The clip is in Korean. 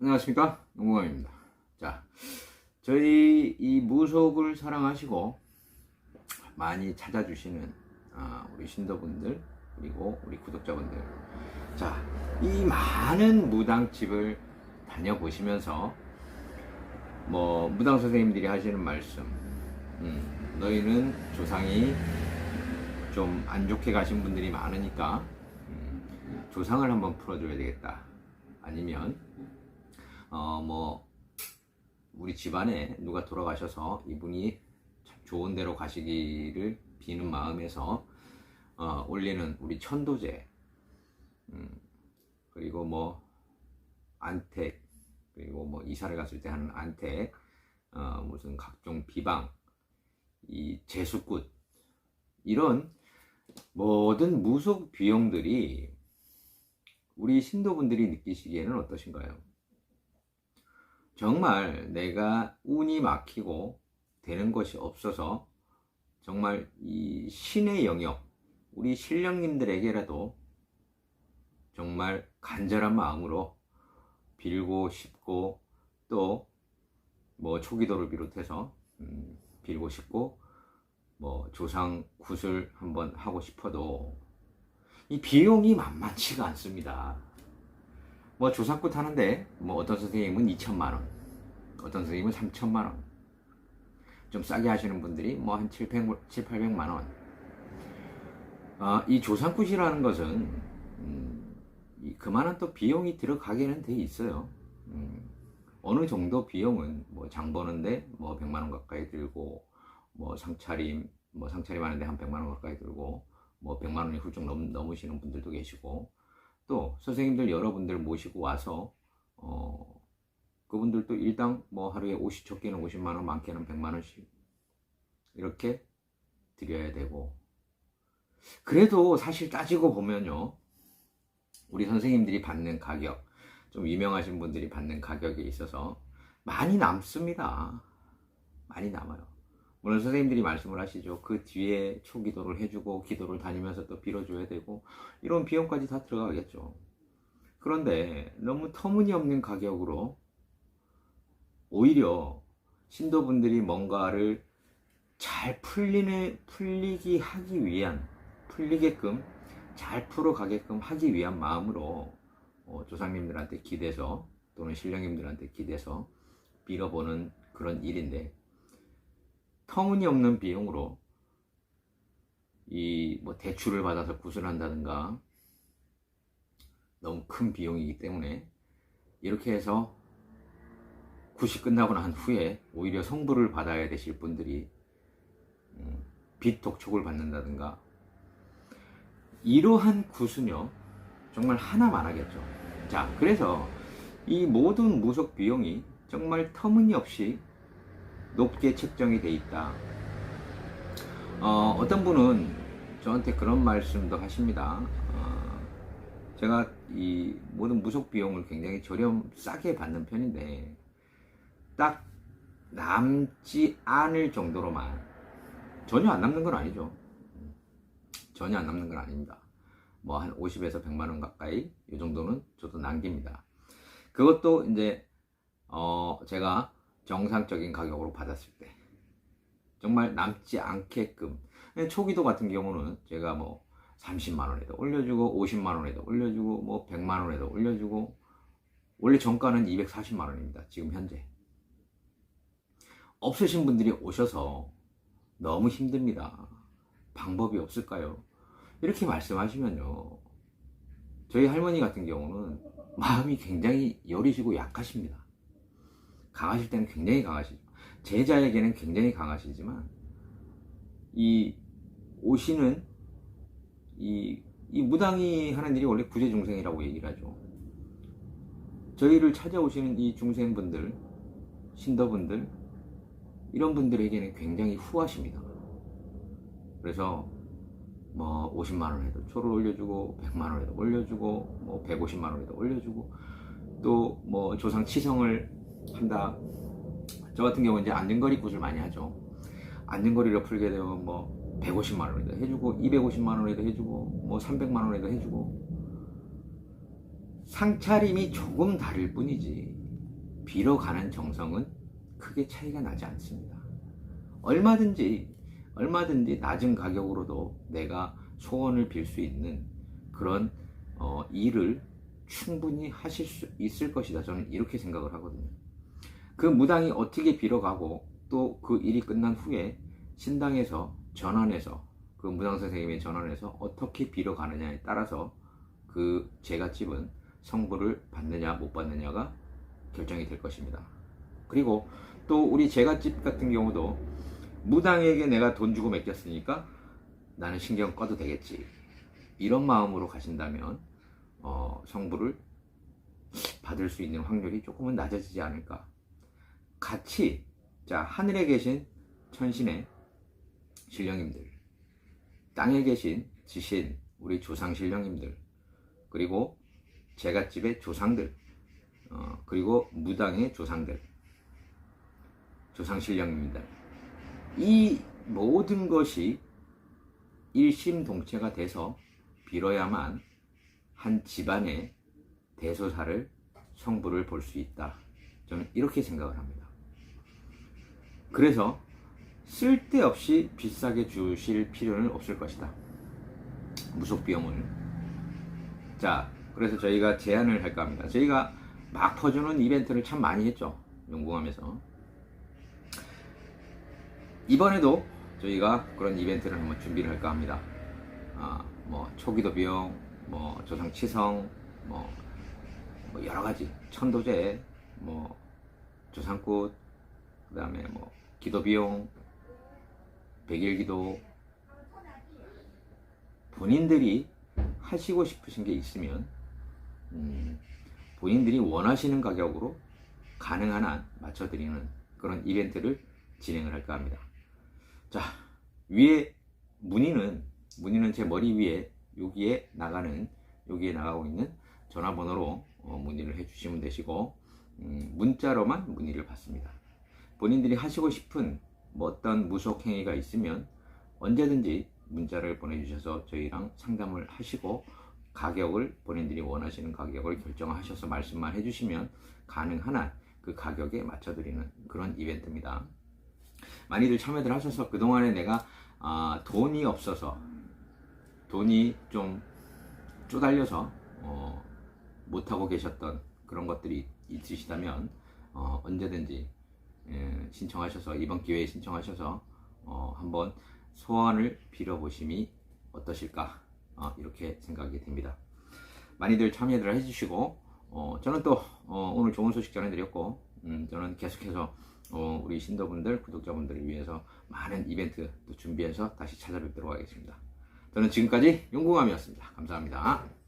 안녕하십니까? 농구관입니다. 자 저희 이 무속을 사랑하시고 많이 찾아주시는 아, 우리 신도분들 그리고 우리 구독자분들. 자 이 많은 무당집을 다녀보시면서 뭐 무당 선생님들이 하시는 말씀 음, 너희는 조상이 좀 안 좋게 가신 분들이 많으니까 음, 조상을 한번 풀어줘야 되겠다. 아니면 어 뭐 우리 집안에 누가 돌아가셔서 이분이 참 좋은 데로 가시기를 비는 마음에서 어, 올리는 우리 천도제 음, 그리고 뭐 안택 그리고 뭐 이사를 갔을 때 하는 안택 어, 무슨 각종 비방 이 제수굿 이런 모든 무속 비용들이 우리 신도분들이 느끼시기에는 어떠신가요? 정말 내가 운이 막히고 되는 것이 없어서 정말 이 신의 영역, 우리 신령님들에게라도 정말 간절한 마음으로 빌고 싶고 또 뭐 초기도를 비롯해서 음, 빌고 싶고 뭐 조상 굿을 한번 하고 싶어도 이 비용이 만만치가 않습니다. 뭐 조상굿 하는데 뭐 어떤 선생님은 2천만 원, 어떤 선생님은 3천만 원. 좀 싸게 하시는 분들이 뭐 한 7, 800, 7, 800만 원. 아, 이 조상굿이라는 것은 음, 이 그만한 또 비용이 들어가게는 돼 있어요. 음, 어느 정도 비용은 뭐 장 보는데 뭐 100만 원 가까이 들고 뭐 상차림 뭐 상차림 하는데 한 100만 원 가까이 들고 뭐 100만 원이 훌쩍 넘, 넘으시는 분들도 계시고 또 선생님들 여러분들 모시고 와서 어 그분들도 일당 뭐 하루에 50 적게는 50만 원 많게는 100만 원씩 이렇게 드려야 되고 그래도 사실 따지고 보면요 우리 선생님들이 받는 가격 좀 유명하신 분들이 받는 가격에 있어서 많이 남습니다 많이 남아요 물론 선생님들이 말씀을 하시죠. 그 뒤에 초기도를 해주고 기도를 다니면서 또 빌어줘야 되고 이런 비용까지 다 들어가겠죠. 그런데 너무 터무니없는 가격으로 오히려 신도분들이 뭔가를 잘 풀리는 풀리기 하기 위한 풀리게끔 잘 풀어가게끔 하기 위한 마음으로 어, 조상님들한테 기대서 또는 신령님들한테 기대서 빌어보는 그런 일인데 터무니없는 비용으로 이 뭐 대출을 받아서 구슬한다든가 너무 큰 비용이기 때문에 이렇게 해서 굿이 끝나고 난 후에 오히려 성부를 받아야 되실 분들이 음, 빚 독촉을 받는다든가 이러한 굿은요 정말 하나만 하겠죠 자 그래서 이 모든 무속 비용이 정말 터무니없이 높게 책정이 돼 있다. 어, 어떤 분은 저한테 그런 말씀도 하십니다. 어, 제가 이 모든 무속 비용을 굉장히 저렴 싸게 받는 편인데 딱 남지 않을 정도로만 전혀 안 남는 건 아니죠. 전혀 안 남는 건 아닙니다. 뭐 한 50에서 100만 원 가까이 이 정도는 저도 남깁니다. 그것도 이제 어 제가 정상적인 가격으로 받았을 때 정말 남지 않게끔 초기도 같은 경우는 제가 뭐 30만 원에도 올려주고 50만 원에도 올려주고 뭐 100만 원에도 올려주고 원래 정가는 240만 원입니다 지금 현재 없으신 분들이 오셔서 너무 힘듭니다 방법이 없을까요 이렇게 말씀하시면요 저희 할머니 같은 경우는 마음이 굉장히 여리시고 약하십니다 강하실 때는 굉장히 강하시죠. 제자에게는 굉장히 강하시지만 이 오시는 이, 이 무당이 하는 일이 원래 구제중생이라고 얘기를 하죠. 저희를 찾아오시는 이 중생분들, 신도분들, 이런 분들에게는 굉장히 후하십니다. 그래서 뭐 50만 원 에도 초를 올려주고 100만 원 에도 올려주고 뭐 150만 원 에도 올려주고 또 뭐 조상 치성을 한다. 저 같은 경우 이제 안전거리 굿을 많이 하죠. 안전거리를 풀게 되면 뭐 150만 원에도 해주고 250만 원에도 해주고 뭐 300만 원에도 해주고 상차림이 조금 다를 뿐이지 빌어가는 정성은 크게 차이가 나지 않습니다. 얼마든지 얼마든지 낮은 가격으로도 내가 소원을 빌 수 있는 그런 어, 일을 충분히 하실 수 있을 것이다. 저는 이렇게 생각을 하거든요. 그 무당이 어떻게 빌어가고 또 그 일이 끝난 후에 신당에서 전환해서 그 무당 선생님의 전환해서 어떻게 빌어가느냐에 따라서 그 제갓집은 성부를 받느냐 못 받느냐가 결정이 될 것입니다. 그리고 또 우리 제갓집 같은 경우도 무당에게 내가 돈 주고 맡겼으니까 나는 신경 꺼도 되겠지. 이런 마음으로 가신다면 어, 성부를 받을 수 있는 확률이 조금은 낮아지지 않을까. 같이 자 하늘에 계신 천신의 신령님들, 땅에 계신 지신 우리 조상 신령님들, 그리고 제갓집의 조상들, 어, 그리고 무당의 조상들, 조상 신령님들. 이 모든 것이 일심동체가 돼서 빌어야만 한 집안의 대소사를 성부를 볼 수 있다. 저는 이렇게 생각을 합니다. 그래서 쓸데없이 비싸게 주실 필요는 없을 것이다. 무속 비용을. 자, 그래서 저희가 제안을 할까 합니다. 저희가 막 퍼주는 이벤트를 참 많이 했죠. 용궁하면서. 이번에도 저희가 그런 이벤트를 한번 준비를 할까 합니다. 아, 뭐 초기도 비용, 뭐 조상 치성, 뭐, 뭐 여러 가지 천도제, 뭐 조상꽃, 그다음에 뭐 기도 비용, 백일 기도 본인들이 하시고 싶으신 게 있으면 음, 본인들이 원하시는 가격으로 가능한 한 맞춰드리는 그런 이벤트를 진행을 할까 합니다. 자, 위에 문의는, 문의는 제 머리 위에 여기에 나가는, 여기에 나가고 있는 전화번호로 어, 문의를 해주시면 되시고, 음, 문자로만 문의를 받습니다. 본인들이 하시고 싶은 뭐 어떤 무속 행위가 있으면 언제든지 문자를 보내주셔서 저희랑 상담을 하시고 가격을 본인들이 원하시는 가격을 결정하셔서 말씀만 해주시면 가능한 한 그 가격에 맞춰드리는 그런 이벤트입니다. 많이들 참여들 하셔서 그동안에 내가 아, 돈이 없어서 돈이 좀 쪼달려서 어, 못하고 계셨던 그런 것들이 있으시다면 어, 언제든지 예, 신청하셔서 이번 기회에 신청하셔서 어, 한번 소원을 빌어보심이 어떠실까 어, 이렇게 생각이 됩니다. 많이들 참여들 해주시고 어, 저는 또 어, 오늘 좋은 소식 전해드렸고 음, 저는 계속해서 어, 우리 신도분들 구독자분들을 위해서 많은 이벤트 또 준비해서 다시 찾아뵙도록 하겠습니다. 저는 지금까지 용궁함이었습니다. 감사합니다.